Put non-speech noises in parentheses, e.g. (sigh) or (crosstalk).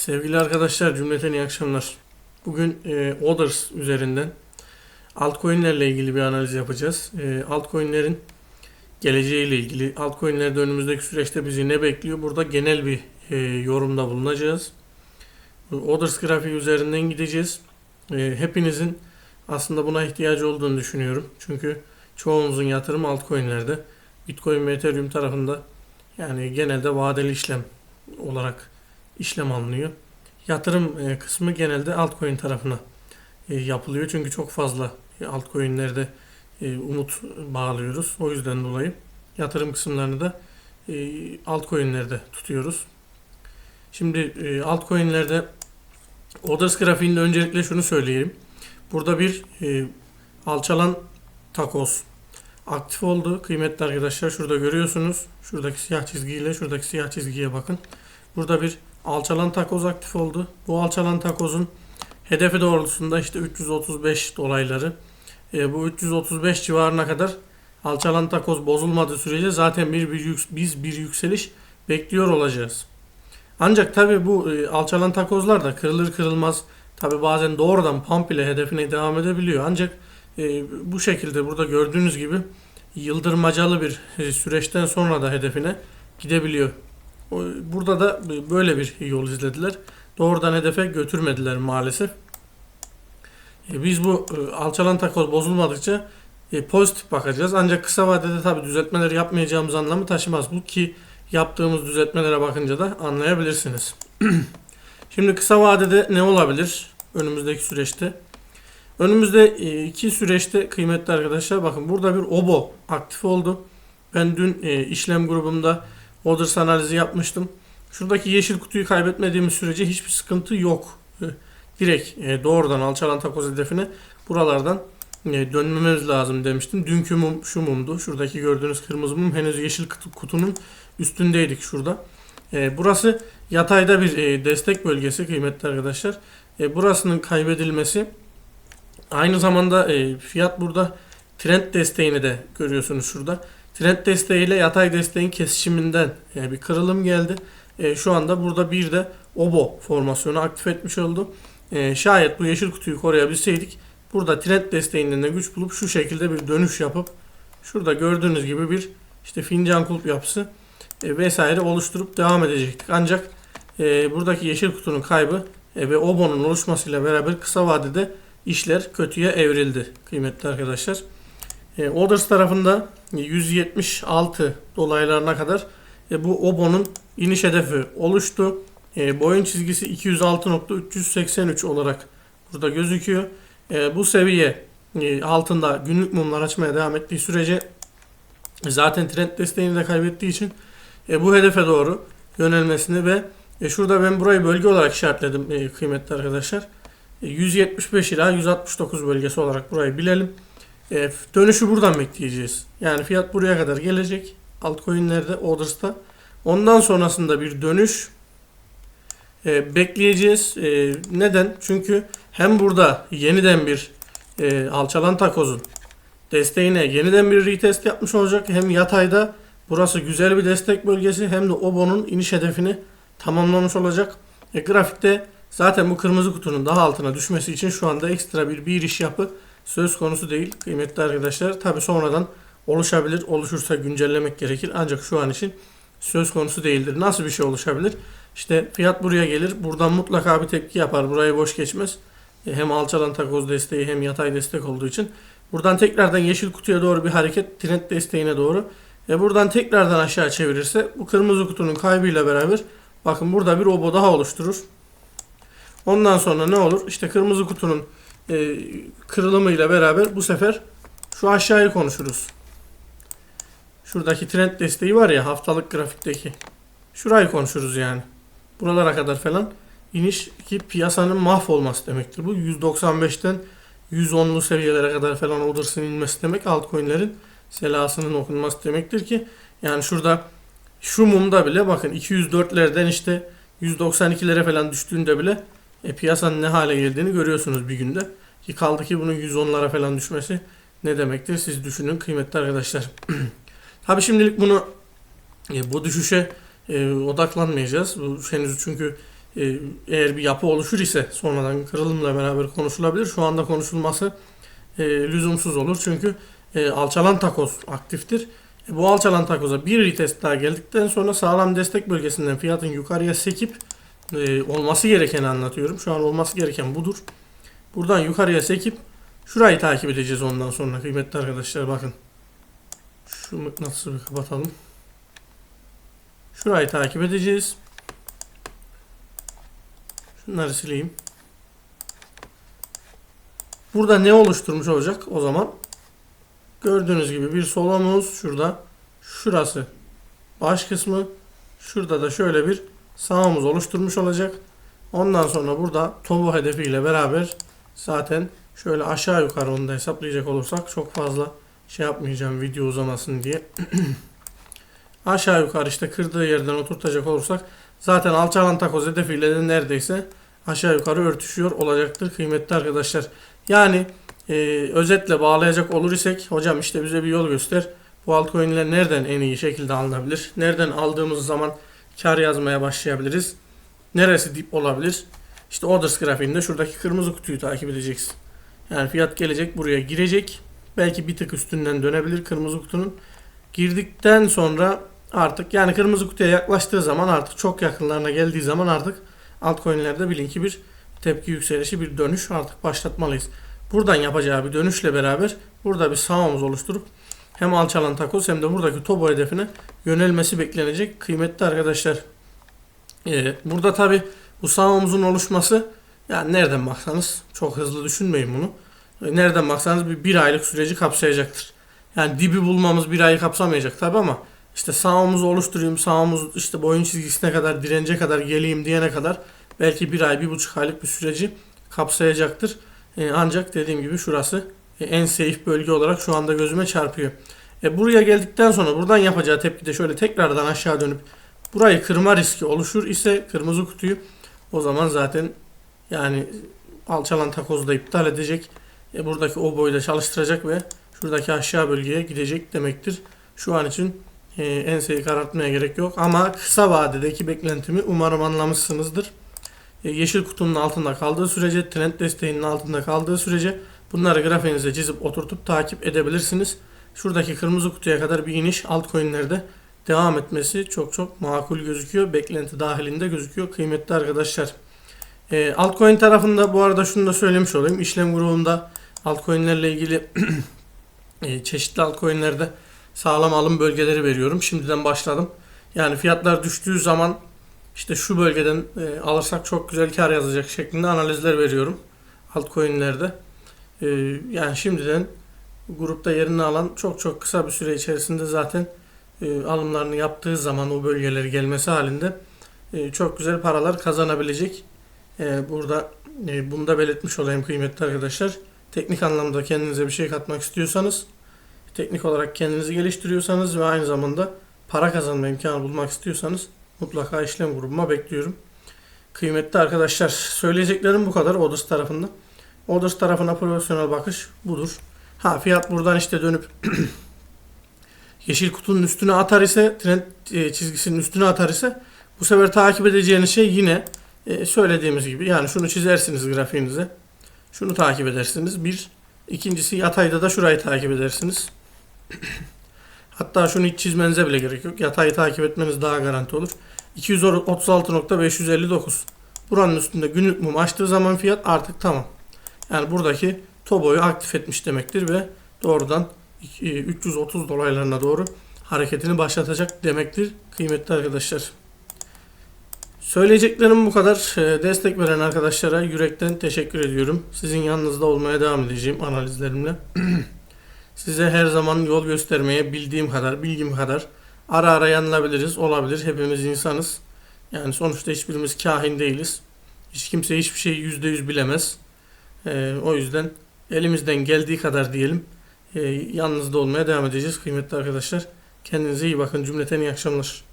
Sevgili arkadaşlar cümleten iyi akşamlar. Bugün e, Others üzerinden altcoin'lerle ilgili bir analiz yapacağız. E, altcoin'lerin geleceğiyle ilgili, altcoin'lerde önümüzdeki süreçte bizi ne bekliyor? Burada genel bir e, yorumda bulunacağız. Bu Others grafiği üzerinden gideceğiz. E, hepinizin aslında buna ihtiyacı olduğunu düşünüyorum. Çünkü çoğunuzun yatırım altcoin'lerde. Bitcoin ve Ethereum tarafında yani genelde vadeli işlem olarak işlem alınıyor. Yatırım e, kısmı genelde altcoin tarafına e, yapılıyor. Çünkü çok fazla altcoin'lerde e, umut bağlıyoruz. O yüzden dolayı yatırım kısımlarını da altcoin'lerde tutuyoruz. Şimdi altcoin'lerde Others grafiğinde öncelikle şunu söyleyeyim. Burada bir alçalan takoz aktif oldu. Kıymetli arkadaşlar şurada görüyorsunuz. Şuradaki siyah çizgiyle şuradaki siyah çizgiye bakın. Burada bir alçalan takoz aktif oldu. Bu alçalan takozun hedefi doğrultusunda işte 335 dolayları. E, bu 335 civarına kadar alçalan takoz bozulmadığı sürece zaten bir, bir yük- biz bir yükseliş bekliyor olacağız. Ancak tabi bu e, alçalan takozlar da kırılır kırılmaz tabi bazen doğrudan pump ile hedefine devam edebiliyor. Ancak e, bu şekilde burada gördüğünüz gibi yıldırmacalı bir e, süreçten sonra da hedefine gidebiliyor. Burada da böyle bir yol izlediler. Doğrudan hedefe götürmediler maalesef. E, Biz bu e, alçalan takoz bozulmadıkça e, pozitif bakacağız. Ancak kısa vadede tabi düzeltmeler yapmayacağımız anlamı taşımaz. Bu ki yaptığımız düzeltmelere bakınca da anlayabilirsiniz. (clears throat) Şimdi kısa vadede ne olabilir önümüzdeki süreçte? Önümüzde iki süreçte kıymetli arkadaşlar bakın burada bir OBO aktif oldu. Ben dün işlem grubumda Others analizi yapmıştım. Şuradaki yeşil kutuyu kaybetmediğimiz sürece hiçbir sıkıntı yok. Direkt e, doğrudan alçalan takoz hedefine buralardan e, dönmemiz lazım demiştim. Dünkü mum şu mumdu. Şuradaki gördüğünüz kırmızı mum henüz yeşil kutu- kutunun üstündeydik şurada. E, Burası yatayda bir destek bölgesi kıymetli arkadaşlar. Burasının kaybedilmesi aynı zamanda fiyat burada trend desteğini de görüyorsunuz şurada. Trend desteği ile yatay desteğin kesişiminden bir kırılım geldi. E, şu anda burada bir de obo formasyonu aktif etmiş oldu. E, şayet bu yeşil kutuyu koruyabilseydik burada trend desteğinden de güç bulup şu şekilde bir dönüş yapıp şurada gördüğünüz gibi bir işte fincan kulp yapısı e, vesaire oluşturup devam edecektik. Ancak buradaki yeşil kutunun kaybı ve obonun oluşmasıyla beraber kısa vadede işler kötüye evrildi kıymetli arkadaşlar. E, Others tarafında 176 dolaylarına kadar e, bu OBO'nun iniş hedefi oluştu. E, boyun çizgisi 206.383 olarak burada gözüküyor. E, bu seviye e, altında günlük mumlar açmaya devam ettiği sürece zaten trend desteğini de kaybettiği için e, bu hedefe doğru yönelmesini ve e, şurada ben burayı bölge olarak işaretledim e, kıymetli arkadaşlar. E, 175 ila 169 bölgesi olarak burayı bilelim. E, dönüşü buradan bekleyeceğiz. Yani fiyat buraya kadar gelecek. Altcoin'lerde, Orders'ta. Ondan sonrasında bir dönüş e, bekleyeceğiz. E, neden? Çünkü hem burada yeniden bir e, alçalan takozun desteğine yeniden bir retest yapmış olacak. Hem yatayda burası güzel bir destek bölgesi hem de OBO'nun iniş hedefini tamamlamış olacak. E, grafikte zaten bu kırmızı kutunun daha altına düşmesi için şu anda ekstra bir bir iş yapı söz konusu değil kıymetli arkadaşlar. Tabi sonradan oluşabilir. Oluşursa güncellemek gerekir. Ancak şu an için söz konusu değildir. Nasıl bir şey oluşabilir? İşte fiyat buraya gelir. Buradan mutlaka bir tepki yapar. Burayı boş geçmez. E, Hem alçalan takoz desteği hem yatay destek olduğu için. Buradan tekrardan yeşil kutuya doğru bir hareket. Trend desteğine doğru. E buradan tekrardan aşağı çevirirse bu kırmızı kutunun kaybıyla beraber bakın burada bir obo daha oluşturur. Ondan sonra ne olur? İşte kırmızı kutunun e, kırılımıyla beraber bu sefer şu aşağıyı konuşuruz. Şuradaki trend desteği var ya haftalık grafikteki. Şurayı konuşuruz yani. Buralara kadar falan iniş ki piyasanın mahvolması demektir. Bu 195'ten 110'lu seviyelere kadar falan Others'ın inmesi demek altcoin'lerin selasının okunması demektir ki yani şurada şu mumda bile bakın 204'lerden işte 192'lere falan düştüğünde bile e, piyasanın ne hale geldiğini görüyorsunuz bir günde. Ki kaldı ki bunun 110'lara falan düşmesi ne demektir siz düşünün kıymetli arkadaşlar. (clears throat) Tabi şimdilik bunu e, bu düşüşe e, odaklanmayacağız. Bu henüz çünkü e, eğer bir yapı oluşur ise sonradan kırılımla beraber konuşulabilir. Şu anda konuşulması e, lüzumsuz olur. Çünkü e, alçalan takoz aktiftir. E, bu alçalan takoza bir retest daha geldikten sonra sağlam destek bölgesinden fiyatın yukarıya sekip e, olması gerekeni anlatıyorum. Şu an olması gereken budur. Buradan yukarıya sekip şurayı takip edeceğiz ondan sonra kıymetli arkadaşlar bakın. Şu mıknatısı bir kapatalım. Şurayı takip edeceğiz. Şunları sileyim. Burada ne oluşturmuş olacak o zaman? Gördüğünüz gibi bir sol omuz şurada. Şurası baş kısmı. Şurada da şöyle bir sağ omuz oluşturmuş olacak. Ondan sonra burada tobu hedefiyle beraber zaten şöyle aşağı yukarı onu da hesaplayacak olursak çok fazla şey yapmayacağım video uzamasın diye. (clears throat) aşağı yukarı işte kırdığı yerden oturtacak olursak zaten alçalan takoz hedefiyle de neredeyse aşağı yukarı örtüşüyor olacaktır kıymetli arkadaşlar. Yani e, özetle bağlayacak olur isek hocam işte bize bir yol göster. Bu altcoin'ler nereden en iyi şekilde alınabilir? Nereden aldığımız zaman kar yazmaya başlayabiliriz? Neresi dip olabilir? İşte orders grafiğinde şuradaki kırmızı kutuyu takip edeceksin. Yani fiyat gelecek buraya girecek. Belki bir tık üstünden dönebilir kırmızı kutunun. Girdikten sonra artık yani kırmızı kutuya yaklaştığı zaman artık çok yakınlarına geldiği zaman artık altcoin'lerde bilin ki bir tepki yükselişi bir dönüş artık başlatmalıyız. Buradan yapacağı bir dönüşle beraber burada bir sağ omuz oluşturup hem alçalan takoz hem de buradaki topo hedefine yönelmesi beklenecek kıymetli arkadaşlar. Ee, burada tabi bu sağ omuzun oluşması yani nereden baksanız çok hızlı düşünmeyin bunu. Ee, Nereden baksanız bir, bir aylık süreci kapsayacaktır. Yani dibi bulmamız bir ayı kapsamayacak tabi ama işte sağ omuzu oluşturayım, sağ omuz işte boyun çizgisine kadar, dirence kadar geleyim diyene kadar belki bir ay, bir buçuk aylık bir süreci kapsayacaktır. Ee, ancak dediğim gibi şurası e, en safe bölge olarak şu anda gözüme çarpıyor. E, buraya geldikten sonra buradan yapacağı tepki de şöyle tekrardan aşağı dönüp burayı kırma riski oluşur ise kırmızı kutuyu o zaman zaten yani alçalan takozu da iptal edecek. E, buradaki o boyda çalıştıracak ve şuradaki aşağı bölgeye gidecek demektir. Şu an için e, enseyi karartmaya gerek yok ama kısa vadedeki beklentimi umarım anlamışsınızdır. E, yeşil kutunun altında kaldığı sürece, trend desteğinin altında kaldığı sürece bunları grafiğinize çizip oturtup takip edebilirsiniz. Şuradaki kırmızı kutuya kadar bir iniş altcoin'lerde devam etmesi çok çok makul gözüküyor. Beklenti dahilinde gözüküyor kıymetli arkadaşlar. E, altcoin tarafında bu arada şunu da söylemiş olayım. İşlem grubunda altcoin'lerle ilgili (clears throat) e, çeşitli altcoin'lerde sağlam alım bölgeleri veriyorum. Şimdiden başladım. Yani fiyatlar düştüğü zaman işte şu bölgeden e, alırsak çok güzel kar yazacak şeklinde analizler veriyorum altcoin'lerde. E, yani şimdiden grupta yerini alan çok çok kısa bir süre içerisinde zaten e, alımlarını yaptığı zaman o bölgeleri gelmesi halinde e, çok güzel paralar kazanabilecek. E, burada e, bunu da belirtmiş olayım kıymetli arkadaşlar. Teknik anlamda kendinize bir şey katmak istiyorsanız, teknik olarak kendinizi geliştiriyorsanız ve aynı zamanda para kazanma imkanı bulmak istiyorsanız mutlaka işlem grubuma bekliyorum. Kıymetli arkadaşlar söyleyeceklerim bu kadar Odus tarafında. Odus tarafına profesyonel bakış budur. Ha fiyat buradan işte dönüp (clears throat) yeşil kutunun üstüne atar ise trend e, çizgisinin üstüne atar ise bu sefer takip edeceğiniz şey yine e, söylediğimiz gibi yani şunu çizersiniz grafiğinize. Şunu takip edersiniz. Bir. ikincisi yatayda da şurayı takip edersiniz. (clears throat) Hatta şunu hiç çizmenize bile gerek yok. Yatayı takip etmeniz daha garanti olur. 236.559. Buranın üstünde günlük mum açtığı zaman fiyat artık tamam. Yani buradaki Tobo'yu aktif etmiş demektir ve doğrudan 330 dolaylarına doğru hareketini başlatacak demektir kıymetli arkadaşlar. Söyleyeceklerim bu kadar. Ee, Destek veren arkadaşlara yürekten teşekkür ediyorum. Sizin yanınızda olmaya devam edeceğim analizlerimle. (clears throat) Size her zaman yol göstermeye bildiğim kadar, bilgim kadar ara ara yanılabiliriz, olabilir. Hepimiz insanız. Yani sonuçta hiçbirimiz kahin değiliz. Hiç kimse hiçbir şeyi yüzde yüz bilemez. Ee, o yüzden elimizden geldiği kadar diyelim e, yanınızda olmaya devam edeceğiz kıymetli arkadaşlar. Kendinize iyi bakın. Cümleten iyi akşamlar.